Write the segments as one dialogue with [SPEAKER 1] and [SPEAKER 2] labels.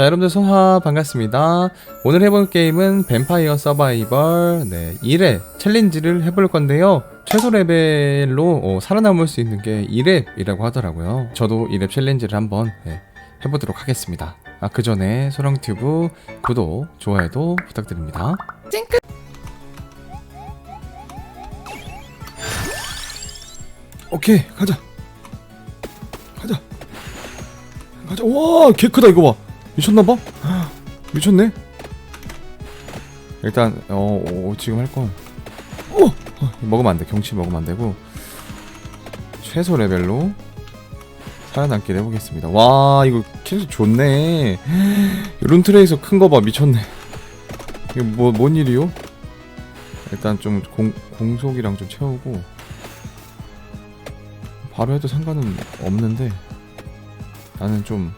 [SPEAKER 1] 자, 여러분들 소하 반갑습니다. 오늘 해볼 게임은 뱀파이어 서바이벌 네, 1회 챌린지를 해볼 건데요. 최소 레벨로 어, 살아남을 수 있는 게 1랩이라고 하더라고요. 저도 1랩 챌린지를 한번 네, 해보도록 하겠습니다. 아, 그 전에 소랑튜브 구독, 좋아요도 부탁드립니다.
[SPEAKER 2] 오케이 가자 가자 가자 와개 크다 이거 봐 미쳤나봐 미쳤네
[SPEAKER 1] 일단 어, 어, 지금 할 건. 어, 먹으면 안 돼. 경치 먹으면 안 되고 최소 레벨로 살아남기를 해보겠습니다. 와 이거 캐릭터 좋네. 룬 트레이서 큰 거 봐 미쳤네. 이거 뭐뭔 일이요? 일단 좀 공, 공속이랑 좀 채우고 바로 해도 상관은 없는데 나는 좀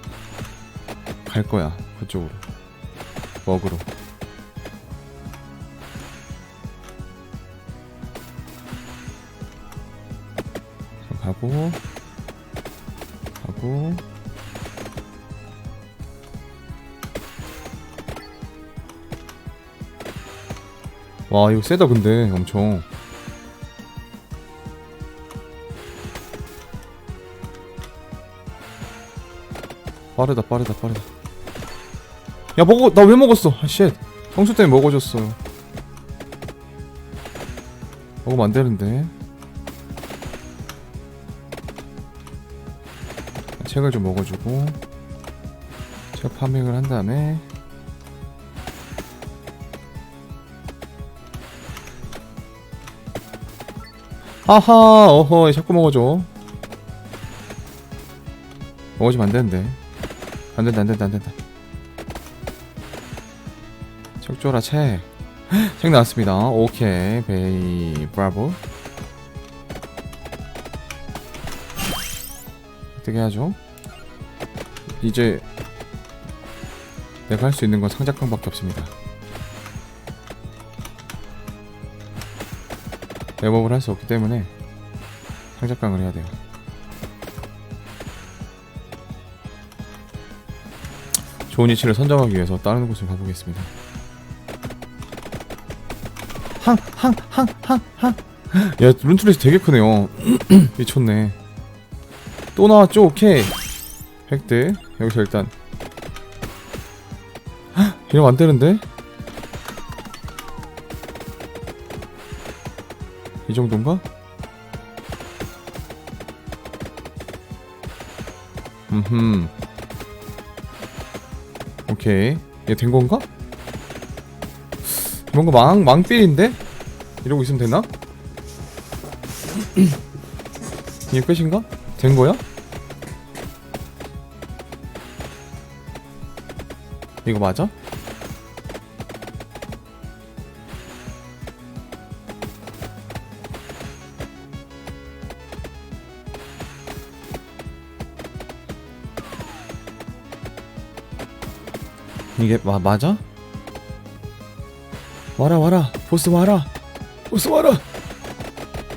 [SPEAKER 1] 갈 거야 그쪽으로. 먹으러. 자, 가고 가고. 와 이거 세다 근데 엄청. 빠르다 빠르다 빠르다 야 먹어 나 왜 먹었어? 아쉣 성수 때문에 먹어줬어. 먹으면 안 되는데. 책을 좀 먹어주고. 책 파밍을 한 다음에. 아하 어허 자꾸 먹어줘. 먹어주면 안 되는데. 안 된다 안 된다 안 된다 책 줘라 책책 나왔습니다 오케이 베이 브라보 어떻게 하죠? 이제 내가 할 수 있는 건 상작강밖에 없습니다. 랩업을 할 수 없기 때문에 상작강을 해야 돼요. 좋은 위치를 선정하기 위해서 다른 곳을 가보겠습니다. 항, 항, 항, 항, 항. 야, 룬트레스 되게 크네요. 미쳤네. 또 나왔죠? 오케이. 획득. 여기서 일단 헉, 이러면 안 되는데? 이 정도인가? 음흠. 오케이. 얘 된 건가? 뭔가 망, 망필인데? 이러고 있으면 되나? 이게 끝인가? 된 거야? 이거 맞아? 이게 마, 맞아? 와라 와라. 보스 와라.
[SPEAKER 2] 보스 와라.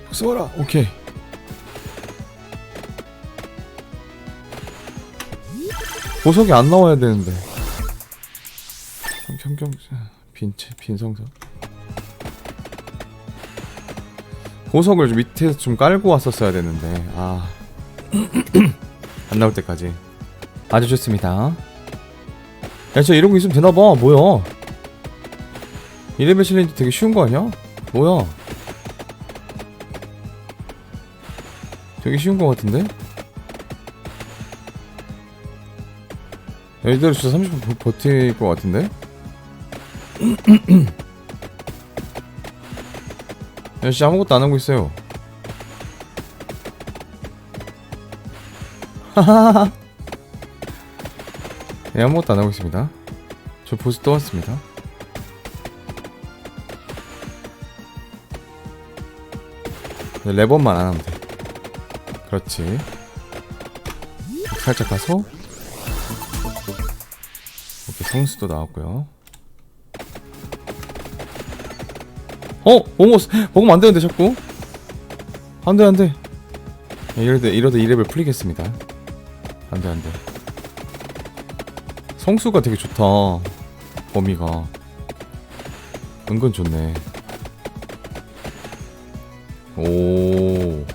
[SPEAKER 2] 보스 와라.
[SPEAKER 1] 오케이. 보석이 안 나와야 되는데. 평경 빈체 빈성석 보석을 좀 밑에서 좀 깔고 왔었어야 되는데. 아. 안 나올 때까지. 아주 좋습니다. 야 진짜 이러고 있으면 되나봐. 뭐야 1레벨 챌린지 되게 쉬운 거 아니야? 뭐야 되게 쉬운 거 같은데? 야, 이대로 진짜 30분 버- 버틸 것 같은데? 야, 진짜 아무것도 안 하고 있어요. 하하하하. 네, 아무것도 안 하고 있습니다. 저 보스 또 왔습니다. 레버만 안 하면 돼. 그렇지. 살짝 가서 이렇게 성수도 나왔고요. 어, 어머, 먹으면 안 되는데 자꾸. 안 돼, 안 돼. 이러다 이러다 2레벨 풀리겠습니다. 안 돼, 안 돼. 성수가 되게 좋다. 범위가. 은근 좋네. 오.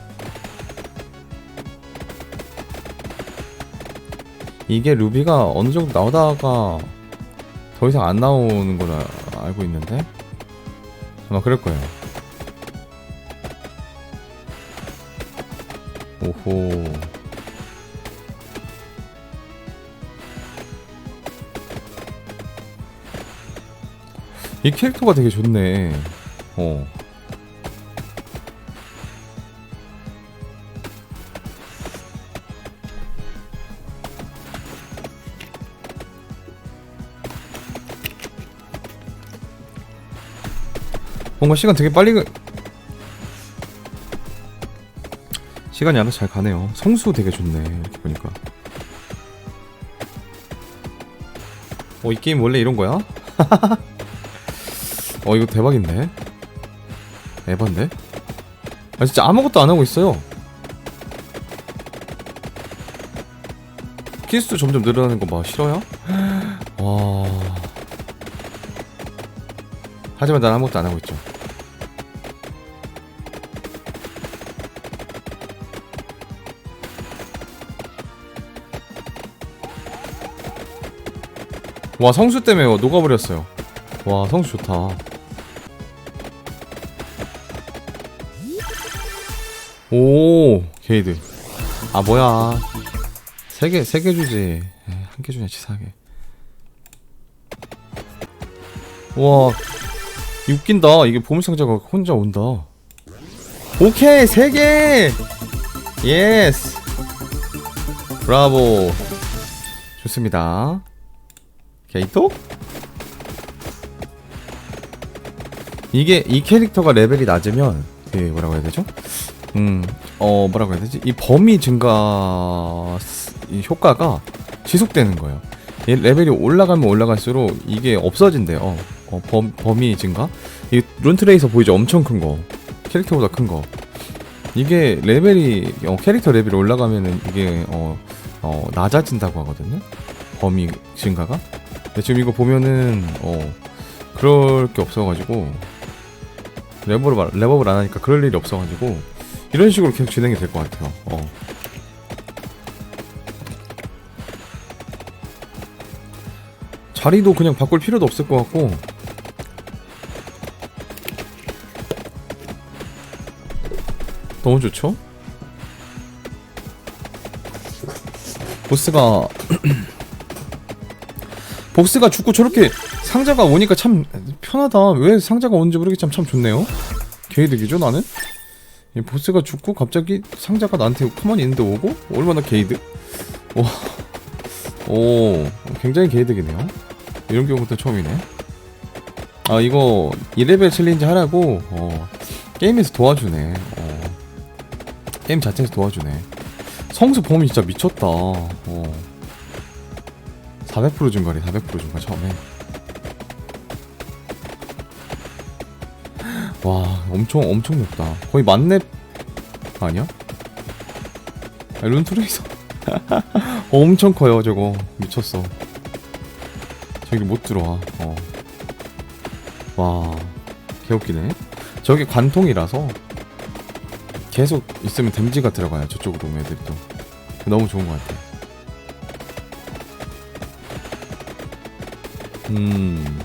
[SPEAKER 1] 이게 루비가 어느 정도 나오다가 더 이상 안 나오는 아- 알고 있는데 아마 그럴 거예요. 오호. 이 캐릭터가 되게 좋네. 어. 뭔가 시간 되게 빨리 가... 시간이 알아서 잘 가네요. 성수 되게 좋네. 이렇게 보니까. 어, 이 게임 원래 이런 거야? 어, 이거 대박인데? 에반데? 아, 진짜 아무것도 안 하고 있어요. 키스도 점점 늘어나는 거 봐. 싫어요? 와. 하지만 난 아무것도 안 하고 있죠. 와 성수 때문에 녹아버렸어요. 와 성수 좋다. 오 게이드. 아 뭐야? 세 개 세 개 주지. 한 개 주냐 치사하게. 와 웃긴다. 이게 보물상자가 혼자 온다. 오케이 세 개. 예스. 브라보. 좋습니다. 게이톡? 이게 이 캐릭터가 레벨이 낮으면 그 뭐라고 해야 되죠? 음, 어 뭐라고 해야 되지? 이 범위 증가 스- 이 효과가 지속되는 거예요. 얘 레벨이 올라가면 올라갈수록 이게 없어진대요. 어, 범, 범위 증가? 이 룬트레이서 보이죠? 엄청 큰 거. 캐릭터보다 큰 거. 이게 레벨이 어, 캐릭터 레벨이 올라가면은 이게 어, 어 낮아진다고 하거든요. 범위 증가가. 근데 지금 이거 보면은 어 그럴 게 없어가지고 레버를 말- 레버를 안 하니까 그럴 일이 없어가지고 이런 식으로 계속 진행이 될 것 같아요. 어. 자리도 그냥 바꿀 필요도 없을 것 같고 너무 좋죠? 보스가 보스가 죽고 저렇게 상자가 오니까 참 편하다. 왜 상자가 오는지 모르겠지만 참 좋네요. 게이득이죠 나는? 이 보스가 죽고 갑자기 상자가 나한테 가만히 있는데 오고 얼마나 게이득? 와, 오, 굉장히 게이득이네요. 이런 경우부터 처음이네. 아 이거 2레벨 챌린지 하라고 어, 게임에서 도와주네. 어, 게임 자체에서 도와주네. 성수 범위 진짜 미쳤다. 어. 400% 증가래 400% 증가 처음에. 와 엄청 엄청 높다. 거의 만렙 아니야? 아, 룬트레이서. 엄청 커요 저거. 미쳤어. 저기 못 들어와. 어. 와 개웃기네. 저게 관통이라서 계속 있으면 댐지가 들어가요 저쪽으로 오면 애들이 또. 너무 좋은 것 같아 음.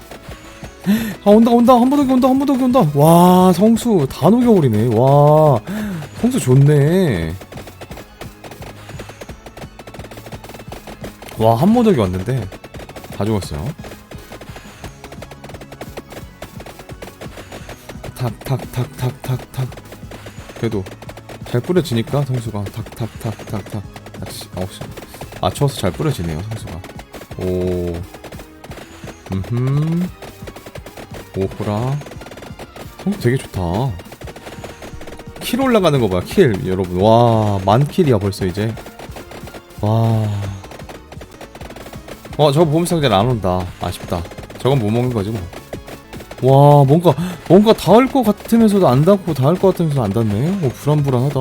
[SPEAKER 1] 아 온다 온다. 한번더 온다 한번더 온다. 와 성수. 다 녹여버리네. 와. 성수 좋네. 와 한모덕이 왔는데. 다 죽었어요. 탁탁탁탁탁탁. 그래도 잘 뿌려지니까 성수가 탁탁탁탁탁. 아 맞춰서 잘 뿌려지네요 성수가. 오 음흠 오호라 성수 되게 좋다 킬 올라가는 거봐킬 여러분 와 만 킬이야 벌써 이제 와 어, 저거 보물상자는 안 온다. 아쉽다. 저건 못 먹는 거지, 뭐. 와, 뭔가, 뭔가 닿을 것 같으면서도 안 닿고, 닿을 것 같으면서도 안 닿네? 어, 불안불안하다.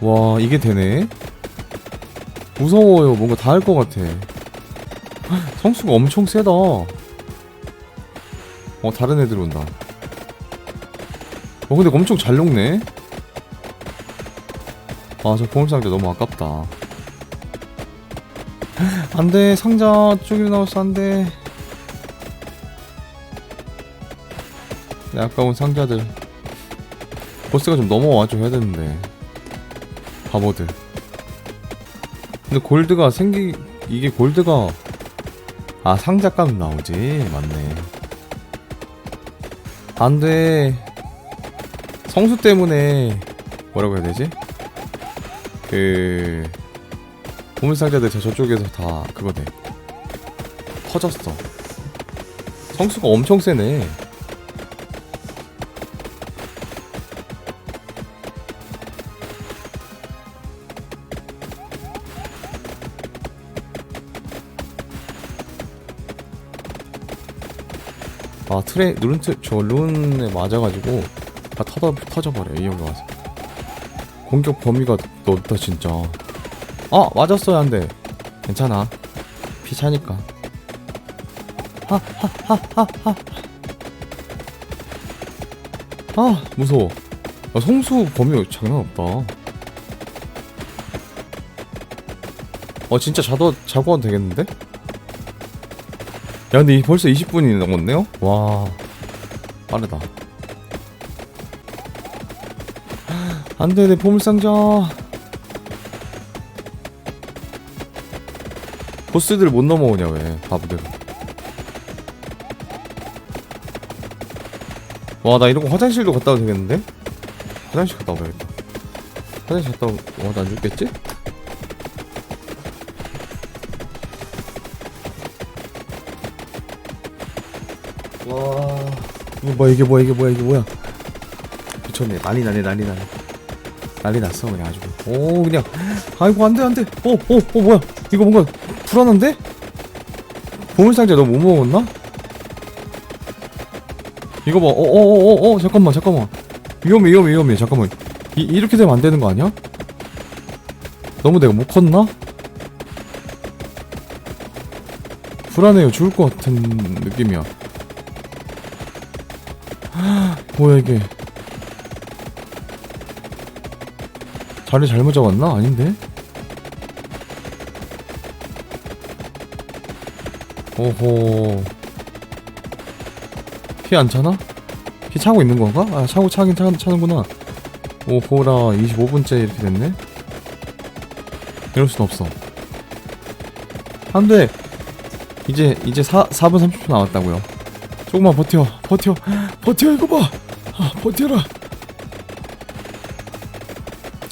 [SPEAKER 1] 와, 이게 되네? 무서워요. 뭔가 닿을 것 같아. 성수가 엄청 세다. 어 다른 애들 온다. 어 근데 엄청 잘 녹네. 아 저 보물상자 너무 아깝다. 안 돼 상자 쪽으로 나왔어 안돼. 내 아까운 상자들. 보스가 좀 넘어와 좀 해야 되는데. 바보들. 근데 골드가 생기 이게 골드가 아 상자 값 나오지. 맞네. 안돼. 성수 때문에 뭐라고 해야 되지? 그 보물상자들 저 저쪽에서 다 그거 돼. 터졌어. 성수가 엄청 세네 아 트레 룬트 저 룬에 맞아가지고 다 터져 터져버려 이 형이 와서. 공격 범위가 넓다 진짜. 아 맞았어요 안돼. 괜찮아. 피 차니까. 하하하하하. 아 무서워. 아, 성수 범위 장난 없다. 어 진짜 자도 자고 와도 되겠는데? 야 근데 이- 벌써 20분이 넘었네요? 와 빠르다 안돼 내 보물상자 보스들 못 넘어오냐 왜 바보들 와 나 이러고 화장실도 갔다 와도 되겠는데? 화장실 갔다 와야겠다 화장실 갔다 와도 안 죽겠지? 와. 이게 뭐야 이게 뭐야 이게 뭐야 이게 뭐야? 미쳤네. 난리 나네 난리 나네. 난리 났어 그냥 아주. 오 그냥. 아이고 안돼 안돼. 어어어 어, 뭐야? 이거 뭔가 불안한데? 보물상자 너 못 먹었나? 이거 봐. 어어어 어 어, 잠깐만 잠깐만. 위험해 위험해 위험해. 잠깐만. 이, 이렇게 되면 안 되는 거 아니야? 너무 내가 못 컸나? 불안해요. 죽을 것 같은 느낌이야 뭐야 이게 자리 잘못 잡았나? 아닌데? 오호 피 안 차나? 피 차고 있는 건가? 아 차고 차긴 차, 차는구나 오호라 25분째 이렇게 됐네 이럴 순 없어 안돼 이제 이제 4, 4분 30초 남았다고요 조금만 버텨 버텨
[SPEAKER 2] 버텨 이거 봐. 아, 버텨라.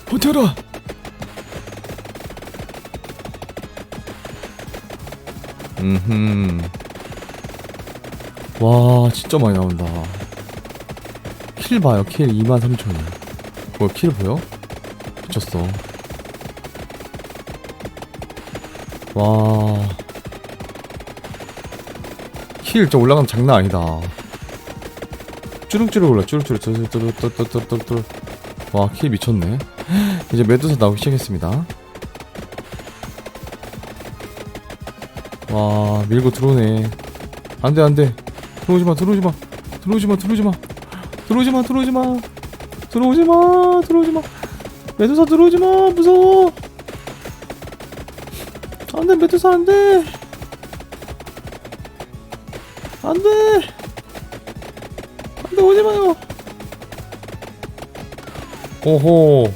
[SPEAKER 2] 버텨라.
[SPEAKER 1] 음흠. 와, 진짜 많이 나온다. 킬 봐요, 킬 23,000이야. 뭐야, 킬 보여? 미쳤어. 와. 킬 진짜 올라가면 장난 아니다. 쭈룩쭈룩 올라, 쭈룩쭈룩, 쭈룩쭈룩, 와, 킬 미쳤네. 이제 매도사 나오기 시작했습니다. 와 밀고 들어오네. 안돼 안돼. 들어오지마 들어오지마. 들어오지마 들어오지마. 들어오지마 들어오지마. 들어오지마 들어오지마. 메두사 들어오지마 무서워. 안돼 메두사 안돼. 안돼 오지마요 오호.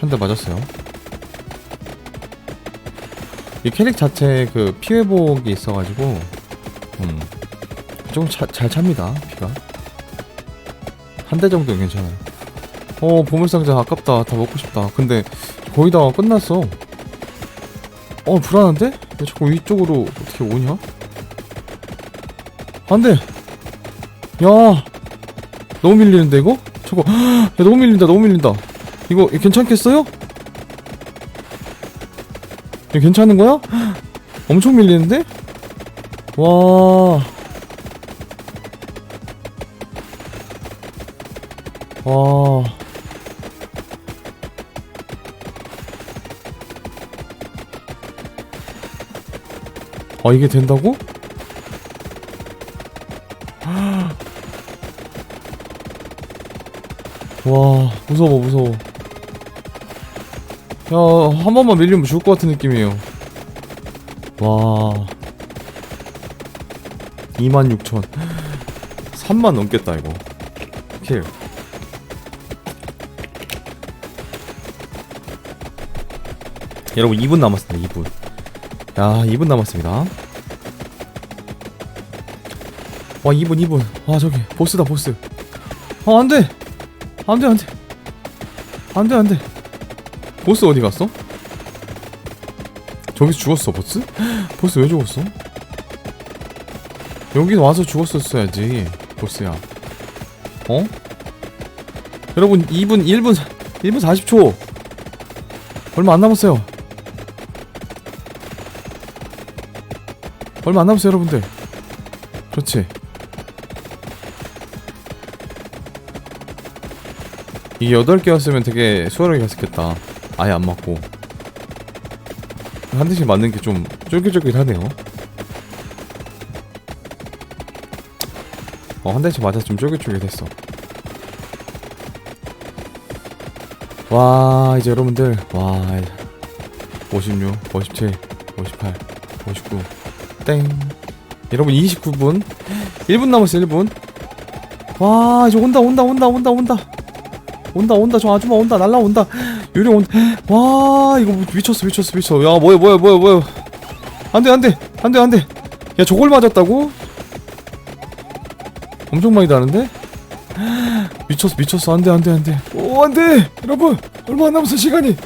[SPEAKER 1] 한 대 맞았어요. 이 캐릭 자체 그 피회복이 있어가지고 음 조금 차, 잘 찹니다 피가. 한 대 정도는 괜찮아요. 어 보물상자 아깝다. 다 먹고 싶다. 근데 거의 다 끝났어. 어 불안한데? 왜 자꾸 위쪽으로 어떻게 오냐? 안돼 야 너무 밀리는데 이거? 저거 야 너무 밀린다 너무 밀린다 이거 괜찮겠어요? 이거 괜찮은 거야? 엄청 밀리는데? 와. 와. 아 이게 된다고? 와 무서워 무서워. 야 한 번만 밀리면 죽을 것 같은 느낌이에요. 와. 26,000 3만 넘겠다 이거. 킬. 여러분 2분 남았습니다 2분. 야 2분 남았습니다. 와 2분 2분. 와 저기 보스다 보스. 어 안돼 안돼 안돼 안돼 안돼 보스 어디 갔어? 저기서 죽었어 보스? 보스 왜 죽었어? 여기 와서 죽었었어야지 보스야 어? 여러분 2분 1분 1분 40초 얼마 안 남았어요 얼마 안 남았어요 여러분들 그렇지 이게 8개였으면 되게 수월하게 갔었겠다 아예 안 맞고 한 대씩 맞는 게 좀 쫄깃쫄깃하네요 어, 한 대씩 맞아서 좀 쫄깃쫄깃했어 와 이제 여러분들 와 56, 57, 58, 59 땡. 여러분 29분. 1분 남았어요, 1분. 와, 이제 온다, 온다, 온다, 온다, 온다. 온다, 온다, 저 아줌마 온다, 날라온다. 요리 온다. 와, 이거 미쳤어, 미쳤어, 미쳤어. 야, 뭐야, 뭐야, 뭐야, 뭐야. 안 돼, 안 돼, 안 돼, 안 돼. 야, 저걸 맞았다고? 엄청 많이 다는데? 미쳤어, 미쳤어. 안 돼, 안 돼, 안 돼.
[SPEAKER 2] 오 안돼 여러분 얼마 안 남았어 시간이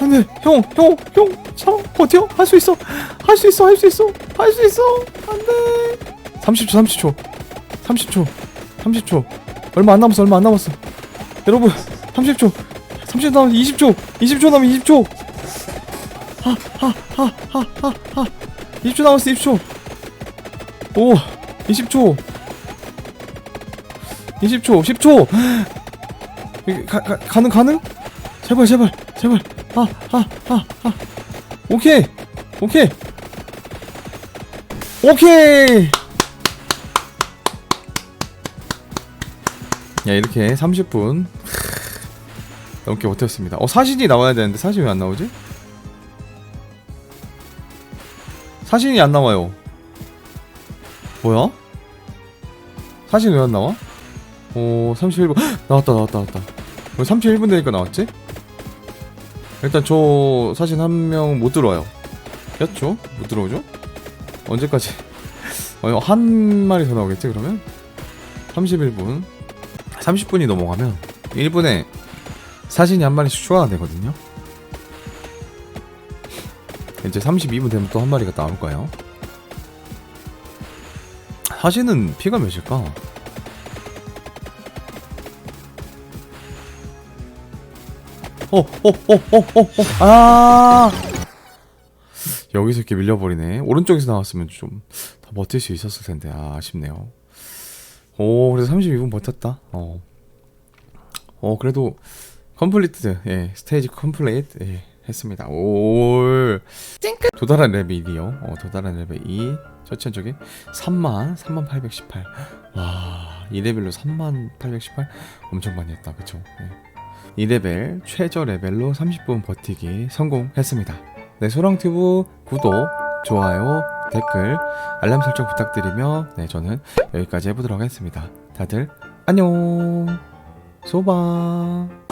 [SPEAKER 1] 안 돼. 형, 형, 형. 참, 버텨. 할 수 있어. 할 수 있어, 할 수 있어. 할 수 있어. 안 돼. 30초, 30초. 30초. 30초. 얼마 안 남았어, 얼마 안 남았어. 여러분, 30초. 30초 남았어, 20초. 20초 남았어, 20초. 하, 하, 하, 하, 하, 하. 20초 남았어, 20초. 오, 20초. 20초, 10초. 이게 가, 가, 가능, 가능? 제발, 제발, 제발. 아, 아, 아, 아. 오케이. 오케이. 오케이. 야, 이렇게 30분 넘게 버텼습니다. 어, 사진이 나와야 되는데 사진이 왜 안 나오지? 사진이 안 나와요. 뭐야? 사진 왜안 나와? 오, 31분. 나왔다, 나왔다, 나왔다. 왜 31분 되니까 나왔지? 일단 저 사진 한명 못 들어와요. 였죠? 못 들어오죠? 언제까지? 어, 한 마리 더 나오겠지 그러면? 31분 30분이 넘어가면 1분에 사진이 한 마리씩 추가가 되거든요 이제 32분 되면 또 한 마리가 나올 거예요 사진은 피가 몇일까? 어, 어, 어, 어, 어, 어, 아! 여기서 이렇게 밀려버리네. 오른쪽에서 나왔으면 좀 더 버틸 수 있었을 텐데, 아, 아쉽네요. 오, 그래도 32분 버텼다. 어. 어, 그래도, 컴플리트, 예, 스테이지 컴플레이트, 예, 했습니다. 올. 도달한 레벨 1이요. 어, 도달한 레벨 2. 저치 저기 3만, 3만 818. 와, 이 레벨로 3만 818? 엄청 많이 했다. 그쵸? 예. 2레벨 최저 레벨로 30분 버티기 성공했습니다. 네, 소랑튜브 구독, 좋아요, 댓글, 알람 설정 부탁드리며 네, 저는 여기까지 해보도록 하겠습니다. 다들 안녕, 소바.